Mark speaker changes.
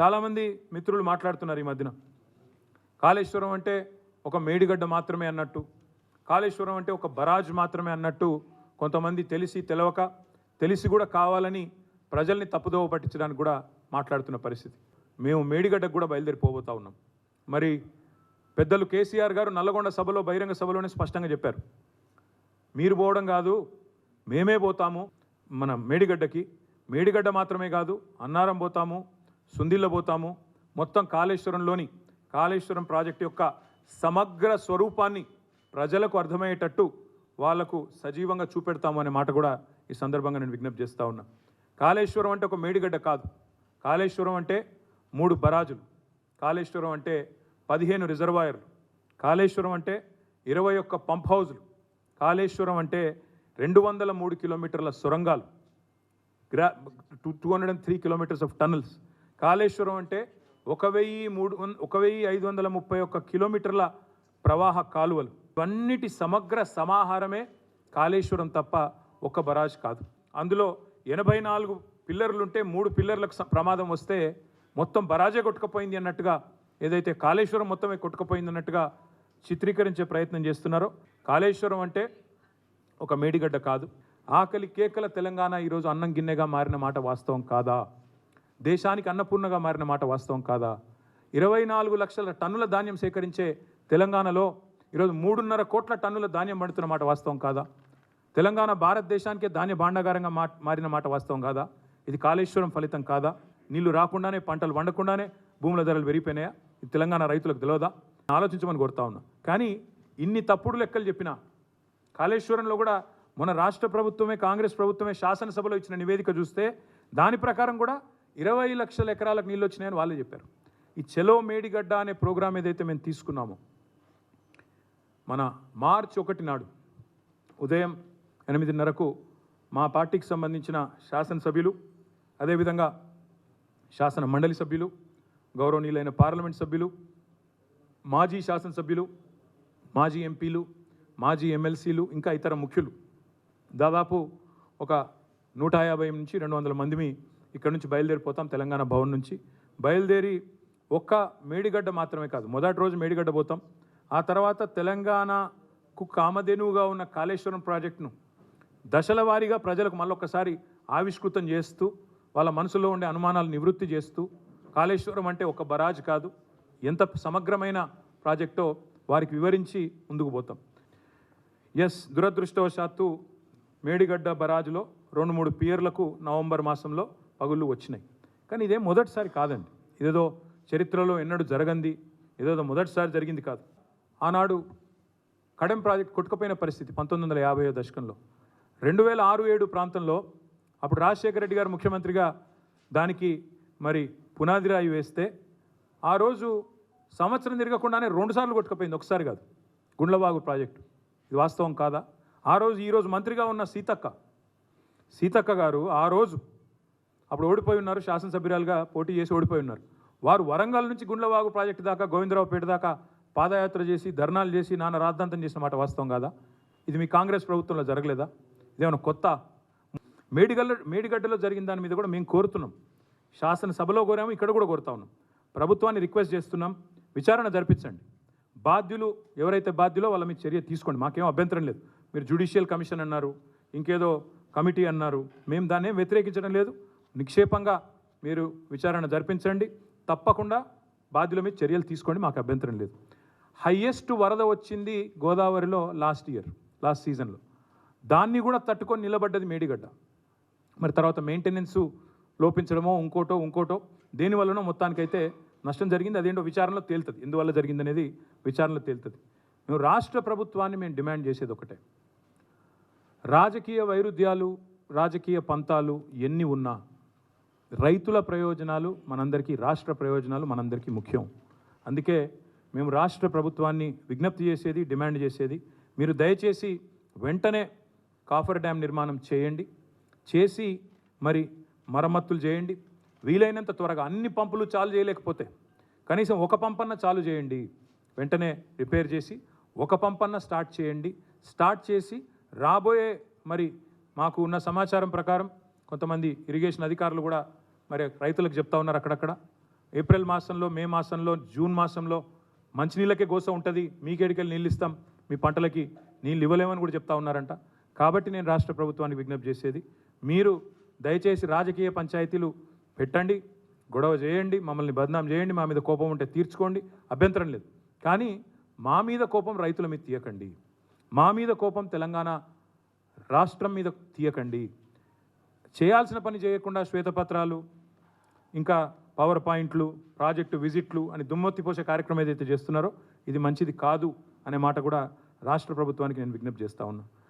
Speaker 1: చాలామంది మిత్రులు మాట్లాడుతున్నారు ఈ మధ్యన. కాళేశ్వరం అంటే ఒక మేడిగడ్డ మాత్రమే అన్నట్టు కాళేశ్వరం అంటే ఒక బరాజ్ మాత్రమే అన్నట్టు కొంతమంది తెలిసి తెలవక తెలిసి కూడా కావాలని ప్రజల్ని తప్పుదోవ పట్టించడానికి కూడా మాట్లాడుతున్న పరిస్థితి. మేము మేడిగడ్డకు కూడా బయలుదేరిపోబోతా ఉన్నాం. మరి పెద్దలు కేసీఆర్ గారు నల్లగొండ సభలో బహిరంగ సభలోనే స్పష్టంగా చెప్పారు. మీరు పోవడం కాదు మేమే పోతాము మన మేడిగడ్డకి. మేడిగడ్డ మాత్రమే కాదు అన్నారం పోతాము సుందిల్ల పోతాము. మొత్తం కాళేశ్వరంలోని కాళేశ్వరం ప్రాజెక్టు యొక్క సమగ్ర స్వరూపాన్ని ప్రజలకు అర్థమయ్యేటట్టు వాళ్ళకు సజీవంగా చూపెడతాము అనే మాట కూడా ఈ సందర్భంగా నేను విజ్ఞప్తి చేస్తా ఉన్నా. కాళేశ్వరం అంటే ఒక మేడిగడ్డ కాదు. కాళేశ్వరం అంటే మూడు బరాజులు. కాళేశ్వరం అంటే పదిహేను రిజర్వాయర్లు. కాళేశ్వరం అంటే ఇరవై ఒక్క పంప్ హౌజులు. కాళేశ్వరం అంటే రెండు వందల మూడు కిలోమీటర్ల సొరంగాలు. గ్రా two two hundred and three kilometres of tunnels Kaleshwaram అంటే ఒక వెయ్యి మూడు వం- ఒక వెయ్యి ఐదు వందల ముప్పై ఒక్క కిలోమీటర్ల ప్రవాహ కాలువలు. ఇవన్నిటి సమగ్ర సమాహారమే కాళేశ్వరం తప్ప ఒక బరాజ్ కాదు. అందులో ఎనభై నాలుగు పిల్లర్లుంటే మూడు పిల్లర్లకు స- ప్రమాదం వస్తే మొత్తం బరాజే కొట్టుకుపోయింది అన్నట్టుగా ఏదైతే కాళేశ్వరం మొత్తమే కొట్టుకుపోయింది అన్నట్టుగా చిత్రీకరించే ప్రయత్నం చేస్తున్నారో కాళేశ్వరం అంటే ఒక మేడిగడ్డ కాదు. ఆకలి కేకల తెలంగాణ ఈరోజు అన్నం గిన్నెగా మారిన మాట వాస్తవం కాదా? దేశానికి అన్నపూర్ణగా మారిన మాట వాస్తవం కాదా? ఇరవై నాలుగు లక్షల టన్నుల ధాన్యం సేకరించే తెలంగాణలో ఈరోజు మూడున్నర కోట్ల టన్నుల ధాన్యం పండుతున్న మాట వాస్తవం కాదా? తెలంగాణ భారతదేశానికే ధాన్య భాండాగారంగా మా మారిన మాట వాస్తవం కాదా? ఇది కాళేశ్వరం ఫలితం కాదా? నీళ్ళు రాకుండానే పంటలు వండకుండానే భూముల ధరలు పెరిగిపోయినాయా? ఇది తెలంగాణ రైతులకు తెలియదా? ఆలోచించమని కోరుతా ఉన్నా. కానీ ఇన్ని తప్పుడు లెక్కలు చెప్పినా కాళేశ్వరంలో కూడా మన రాష్ట్ర ప్రభుత్వమే కాంగ్రెస్ ప్రభుత్వమే శాసనసభలో ఇచ్చిన నివేదిక చూస్తే దాని ప్రకారం కూడా ఇరవై లక్షల ఎకరాలకు నీళ్ళు వచ్చినాయని వాళ్ళే చెప్పారు. ఈ చెలో మేడిగడ్డ అనే ప్రోగ్రాం ఏదైతే మేము తీసుకున్నామో మన మార్చ్ ఒకటి నాడు ఉదయం ఎనిమిదిన్నరకు మా పార్టీకి సంబంధించిన శాసనసభ్యులు అదేవిధంగా శాసన మండలి సభ్యులు గౌరవనీయులైన పార్లమెంట్ సభ్యులు మాజీ శాసనసభ్యులు మాజీ ఎంపీలు మాజీ ఎమ్మెల్సీలు ఇంకా ఇతర ముఖ్యులు. దాదాపు ఒక నూట యాభై నుంచి రెండు వందల మందిని ఇక్కడ నుంచి బయలుదేరిపోతాం తెలంగాణ భవన్ నుంచి. బయలుదేరి ఒక్క మేడిగడ్డ మాత్రమే కాదు మొదటి రోజు మేడిగడ్డ పోతాం. ఆ తర్వాత తెలంగాణకు కామధేనువుగా ఉన్న కాళేశ్వరం ప్రాజెక్టును దశల వారీగా ప్రజలకు మళ్ళొక్కసారి ఆవిష్కృతం చేస్తూ వాళ్ళ మనసులో ఉండే అనుమానాలు నివృత్తి చేస్తూ కాళేశ్వరం అంటే ఒక బరాజ్ కాదు ఎంత సమగ్రమైన ప్రాజెక్టో వారికి వివరించి ముందుకు పోతాం. ఎస్ దురదృష్టవశాత్తు మేడిగడ్డ బరాజులో రెండు మూడు పియర్లకు నవంబర్ మాసంలో పగుళ్ళు వచ్చినాయి. కానీ ఇదేం మొదటిసారి కాదండి. ఇదేదో చరిత్రలో ఎన్నడూ జరగంది. ఇదేదో మొదటిసారి జరిగింది కాదు. ఆనాడు కడెం ప్రాజెక్ట్ కొట్టుకుపోయిన పరిస్థితి పంతొమ్మిది వందల యాభై దశకంలో. రెండు వేల ఆరు ఏడు ప్రాంతంలో అప్పుడు రాజశేఖర రెడ్డి గారు ముఖ్యమంత్రిగా దానికి మరి పునాది రాయి వేస్తే ఆ రోజు సంవత్సరం తిరగకుండానే రెండుసార్లు కొట్టుకుపోయింది. ఒకసారి కాదు. గుండ్లబాగు ప్రాజెక్టు. ఇది వాస్తవం కాదా? ఆ రోజు ఈరోజు మంత్రిగా ఉన్న సీతక్క. సీతక్క గారు ఆ రోజు అప్పుడు ఓడిపోయి ఉన్నారు శాసనసభ్యురాలుగా పోటీ చేసి ఓడిపోయి ఉన్నారు. వారు వరంగల్ నుంచి గుండ్లవాగు ప్రాజెక్టు దాకా గోవిందరావుపేట దాకా పాదయాత్ర చేసి ధర్నాలు చేసి నాన్న రాద్ధాంతం చేసిన మాట వాస్తవం కాదా? ఇది మీ కాంగ్రెస్ ప్రభుత్వంలో జరగలేదా? ఇదేమైనా కొత్త? మేడిగల్ల మేడిగడ్డలో జరిగిన దాని మీద కూడా మేము కోరుతున్నాం. శాసనసభలో కోరాము ఇక్కడ కూడా కోరుతా ఉన్నాం. ప్రభుత్వాన్ని రిక్వెస్ట్ చేస్తున్నాం విచారణ జరిపించండి. బాధ్యులు ఎవరైతే బాధ్యులో వాళ్ళ మీ చర్య తీసుకోండి. మాకేం అభ్యంతరం లేదు. మీరు జ్యుడిషియల్ కమిషన్ అన్నారు ఇంకేదో కమిటీ అన్నారు. మేము దాన్ని వ్యతిరేకించడం లేదు. నిక్షేపంగా మీరు విచారణ జరిపించండి. తప్పకుండా బాధ్యుల మీద చర్యలు తీసుకోండి. మాకు అభ్యంతరం లేదు. హయ్యెస్ట్ వరద వచ్చింది గోదావరిలో లాస్ట్ ఇయర్ లాస్ట్ సీజన్లో. దాన్ని కూడా తట్టుకొని నిలబడ్డది మేడిగడ్డ. మరి తర్వాత మెయింటెనెన్స్ లోపించడమో ఇంకోటో ఇంకోటో దేనివల్లనో మొత్తానికైతే నష్టం జరిగింది. అదేంటో విచారణలో తేలుతుంది. ఎందువల్ల జరిగింది అనేది విచారణలో తేలుతుంది. మేము రాష్ట్ర ప్రభుత్వాన్ని మేము డిమాండ్ చేసేది ఒకటే. రాజకీయ వైరుధ్యాలు రాజకీయ పంతాలు ఎన్ని ఉన్నా రైతుల ప్రయోజనాలు మనందరికీ రాష్ట్ర ప్రయోజనాలు మనందరికీ ముఖ్యం. అందుకే మేము రాష్ట్ర ప్రభుత్వాన్ని విజ్ఞప్తి చేసేది డిమాండ్ చేసేది మీరు దయచేసి వెంటనే కాఫర్ డ్యామ్ నిర్మాణం చేయండి. చేసి మరి మరమ్మతులు చేయండి. వీలైనంత త్వరగా అన్ని పంపులు చాలు చేయలేకపోతే కనీసం ఒక పంపన్న చాలు చేయండి. వెంటనే రిపేర్ చేసి ఒక పంపన్న స్టార్ట్ చేయండి. స్టార్ట్ చేసి రాబోయే మరి మాకు ఉన్న సమాచారం ప్రకారం కొంతమంది ఇరిగేషన్ అధికారులు కూడా మరి రైతులకు చెప్తా ఉన్నారు అక్కడక్కడ. ఏప్రిల్ మాసంలో మే మాసంలో జూన్ మాసంలో మంచినీళ్ళకే గోస ఉంటుంది. మీకేడికెళ్ళి నీళ్ళు ఇస్తాం మీ పంటలకి నీళ్ళు ఇవ్వలేమని కూడా చెప్తా ఉన్నారంట. కాబట్టి నేను రాష్ట్ర ప్రభుత్వానికి విజ్ఞప్తి చేసేది మీరు దయచేసి రాజకీయ పంచాయతీలు పెట్టండి గొడవ చేయండి మమ్మల్ని బదనాం చేయండి మా మీద కోపం ఉంటే తీర్చుకోండి అభ్యంతరం లేదు. కానీ మా మీద కోపం రైతుల మీద తీయకండి. మా మీద కోపం తెలంగాణ రాష్ట్రం మీద తీయకండి. చేయాల్సిన పని చేయకుండా శ్వేతపత్రాలు ఇంకా పవర్ పాయింట్లు ప్రాజెక్టు విజిట్లు అని దుమ్మెత్తి పోసే కార్యక్రమం ఏదైతే చేస్తున్నారో ఇది మంచిది కాదు అనే మాట కూడా రాష్ట్ర ప్రభుత్వానికి నేను విజ్ఞప్తి చేస్తా ఉన్నాను